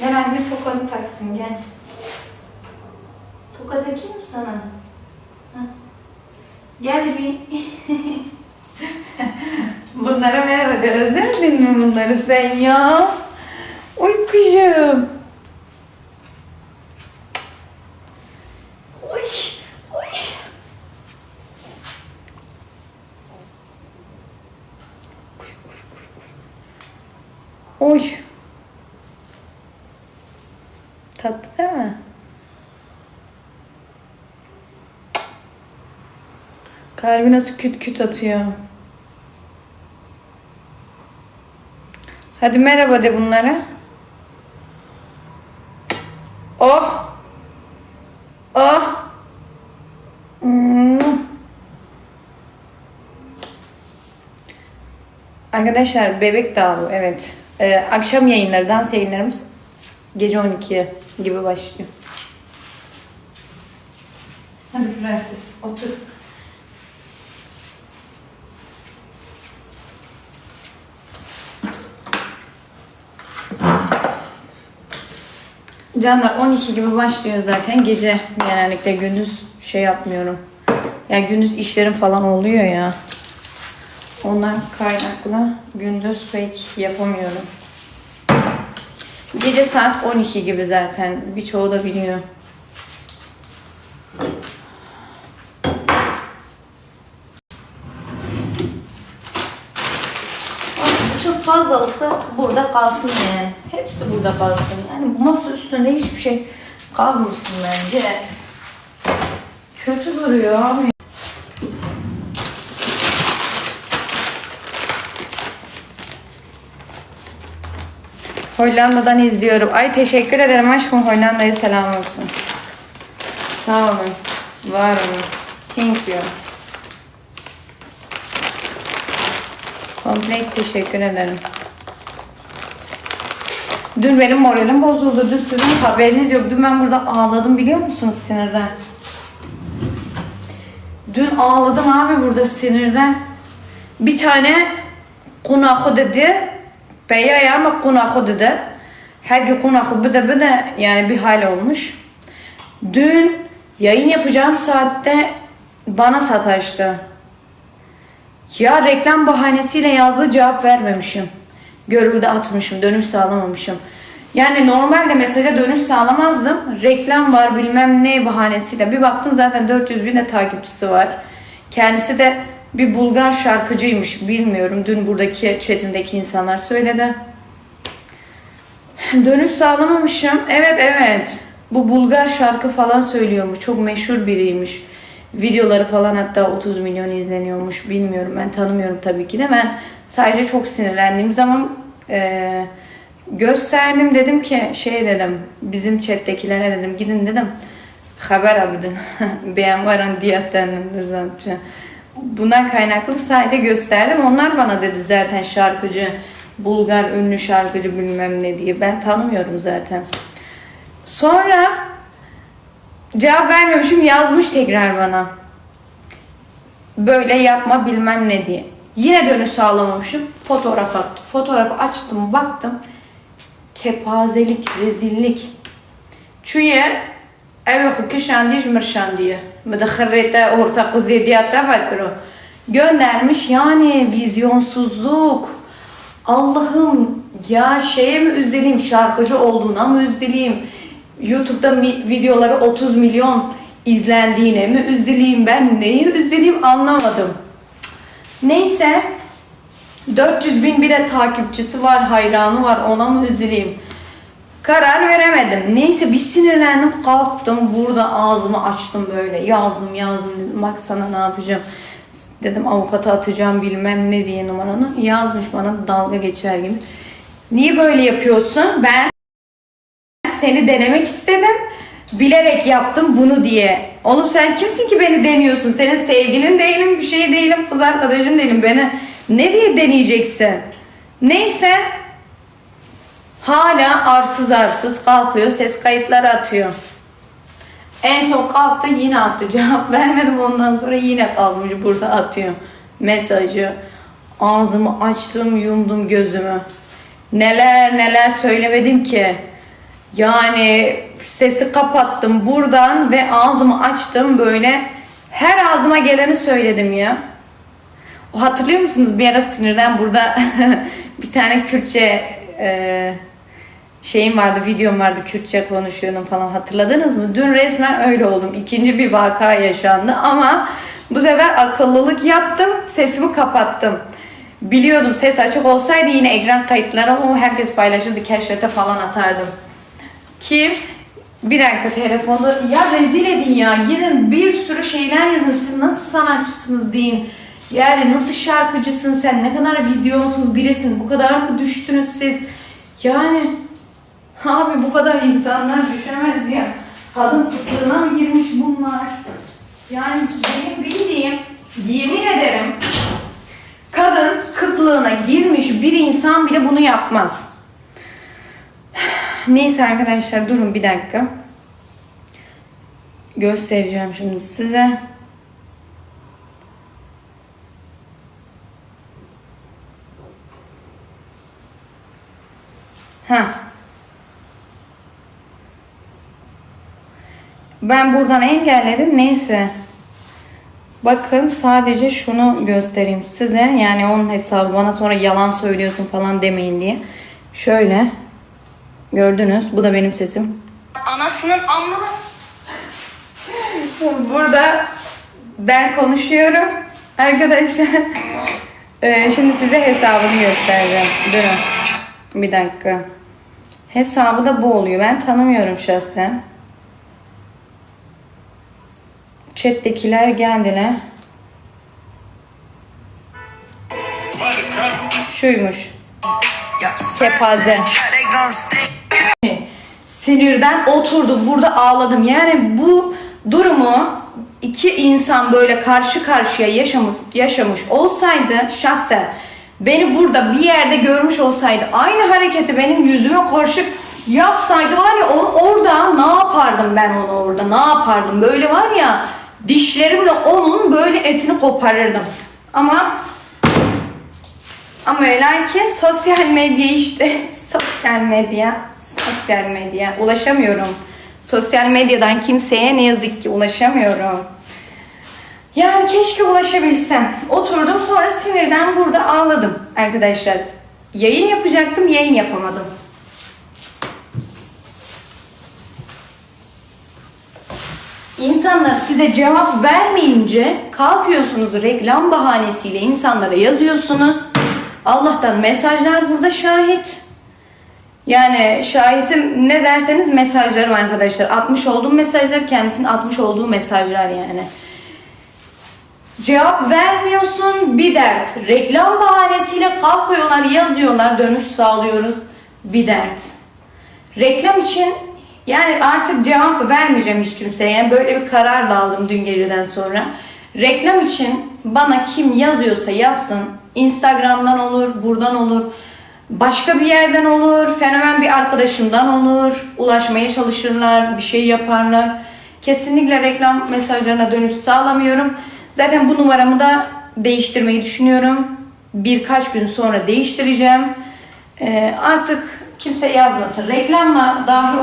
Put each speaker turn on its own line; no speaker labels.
Gel anne tokanı taksın gel. Toka takayım sana? Hah. Gel bir. Bunlara merhaba de özlemedin mi bunları sen ya? Oy kuşum. Oy, oy. Oy. Kalbi nasıl küt küt atıyor. Hadi merhaba de bunlara. Oh. Oh. Hmm. Arkadaşlar bebek dağılıyor evet. Ee, akşam yayınları, dans yayınlarımız gece 12 gibi başlıyor. Hadi prenses otur. Canlar 12 gibi başlıyor zaten. Gece genellikle gündüz şey yapmıyorum. Yani gündüz işlerim falan oluyor ya. Ondan kaynaklı gündüz pek yapamıyorum. Gece saat 12 gibi zaten. Birçoğu da biliyor. Bütün fazlalıkla burada kalsın yani. Hepsi burada kalsın. Yani bu masa üstünde hiçbir şey kalmasın bence. Kötü duruyor abi. Hollanda'dan izliyorum. Ay teşekkür ederim aşkım. Hollanda'ya selam olsun. Sağ olun. Var olun. Thank you. Kompleks teşekkür ederim. Dün benim moralim bozuldu. Dün sizin haberiniz yok. Dün ben burada ağladım biliyor musunuz sinirden? Dün ağladım abi burada sinirden. Bir tane konağı dedi. Beya ama konağı dedi. Her gün konağı bıda bıda yani bir hal olmuş. Dün yayın yapacağım saatte bana sataştı. Ya reklam bahanesiyle yazdığı cevap vermemişim. Görüldü atmışım, dönüş sağlamamışım. Yani normalde mesaja dönüş sağlamazdım. Reklam var bilmem ne bahanesiyle. Bir baktım zaten 400 bin de takipçisi var. Kendisi de bir Bulgar şarkıcıymış. Bilmiyorum. Dün buradaki chatimdeki insanlar söyledi. Dönüş sağlamamışım. Evet evet. Bu Bulgar şarkı falan söylüyormuş. Çok meşhur biriymiş. Videoları falan hatta 30 milyon izleniyormuş. Bilmiyorum ben tanımıyorum tabii ki de. Ben sadece çok sinirlendiğim zaman eee, gösterdim dedim ki şey dedim bizim chat'tekilere dedim gidin dedim haber abidin ben varım diyetlerim zaten. Bundan kaynaklı sadece gösterdim. Onlar bana dedi zaten şarkıcı, Bulgar ünlü şarkıcı bilmem ne diye. Ben tanımıyorum zaten. Sonra cevap vermemişim yazmış tekrar bana. Böyle yapma bilmem ne diye. Yine dönüş sağlamamışım. Fotoğraf attı. Fotoğrafı açtım baktım. Kepazelik, rezillik. Çünkü ev hukuki şandiye jmir şandiye. Müdahirrete orta kuzediyata fakro. Göndermiş yani vizyonsuzluk. Allah'ım ya şeye mi üzüleyim şarkıcı olduğuna mı üzüleyim? YouTube'da videoları 30 milyon izlendiğine mi üzüleyim ben neyi üzüleyim anlamadım. Neyse 400 bin bir de takipçisi var hayranı var ona mı üzüleyim? Karar veremedim. Neyse bir sinirlendim kalktım burada ağzımı açtım böyle yazdım yazdım dedim bak sana ne yapacağım. Dedim avukata atacağım bilmem ne diye numaranı yazmış bana dalga geçer gibi. Niye böyle yapıyorsun? Ben seni denemek istedim. Bilerek yaptım bunu diye. Oğlum sen kimsin ki beni deniyorsun? Senin sevgilin değilim, bir şey değilim, kız arkadaşın değilim. Beni ne diye deneyeceksin? Neyse hala arsız arsız kalkıyor, ses kayıtları atıyor. En son kalktı yine attı. Cevap vermedim ondan sonra yine kalkmış burada atıyor mesajı. Ağzımı açtım, yumdum gözümü. Neler neler söylemedim ki. Yani sesi kapattım buradan ve ağzımı açtım böyle. Her ağzıma geleni söyledim ya. O hatırlıyor musunuz bir ara sinirden burada bir tane Kürtçe e, şeyim vardı, videom vardı Kürtçe konuşuyordum falan hatırladınız mı? Dün resmen öyle oldum. İkinci bir vaka yaşandı ama bu sefer akıllılık yaptım, sesimi kapattım. Biliyordum ses açık olsaydı yine ekran kayıtları ama herkes paylaşırdı, keşfete falan atardım. Ki bir dakika telefonda ya rezil edin ya gidin bir sürü şeyler yazın siz nasıl sanatçısınız deyin. Yani nasıl şarkıcısın sen ne kadar vizyonsuz birisin bu kadar mı düştünüz siz. Yani abi bu kadar insanlar düşemez ya. Kadın kıtlığına mı girmiş bunlar? Yani benim bildiğim yemin ederim kadın kıtlığına girmiş bir insan bile bunu yapmaz. Neyse arkadaşlar durun bir dakika. Göstereceğim şimdi size. Ha. Ben buradan engelledim. Neyse. Bakın sadece şunu göstereyim size. Yani onun hesabı bana sonra yalan söylüyorsun falan demeyin diye. Şöyle. Gördünüz. Bu da benim sesim. Anasının amma. Burada ben konuşuyorum. Arkadaşlar. Ee, şimdi size hesabını göstereceğim. Durun. Bir dakika. Hesabı da bu oluyor. Ben tanımıyorum şahsen. Chat'tekiler geldiler. Şuymuş. Kepaze. Sinirden oturdum burada ağladım. Yani bu durumu iki insan böyle karşı karşıya yaşamış, yaşamış olsaydı şahsen beni burada bir yerde görmüş olsaydı aynı hareketi benim yüzüme karşı yapsaydı var ya onu orada ne yapardım ben onu orada ne yapardım böyle var ya dişlerimle onun böyle etini koparırdım ama ama öyle ki sosyal medya işte sosyal medya sosyal medya ulaşamıyorum sosyal medyadan kimseye ne yazık ki ulaşamıyorum yani keşke ulaşabilsem. Oturdum sonra sinirden burada ağladım arkadaşlar. Yayın yapacaktım, yayın yapamadım. İnsanlar size cevap vermeyince kalkıyorsunuz reklam bahanesiyle insanlara yazıyorsunuz. Allah'tan mesajlar burada şahit. Yani şahitim ne derseniz mesajlarım arkadaşlar. Atmış olduğum mesajlar kendisinin atmış olduğu mesajlar yani. Cevap vermiyorsun bir dert. Reklam bahanesiyle kalkıyorlar yazıyorlar dönüş sağlıyoruz bir dert. Reklam için yani artık cevap vermeyeceğim hiç kimseye. Yani böyle bir karar da aldım dün geceden sonra. Reklam için bana kim yazıyorsa yazsın. Instagram'dan olur, buradan olur. Başka bir yerden olur, fenomen bir arkadaşımdan olur. Ulaşmaya çalışırlar, bir şey yaparlar. Kesinlikle reklam mesajlarına dönüş sağlamıyorum. Zaten bu numaramı da değiştirmeyi düşünüyorum. Birkaç gün sonra değiştireceğim. Ee, artık kimse yazmasın. Reklamla dahi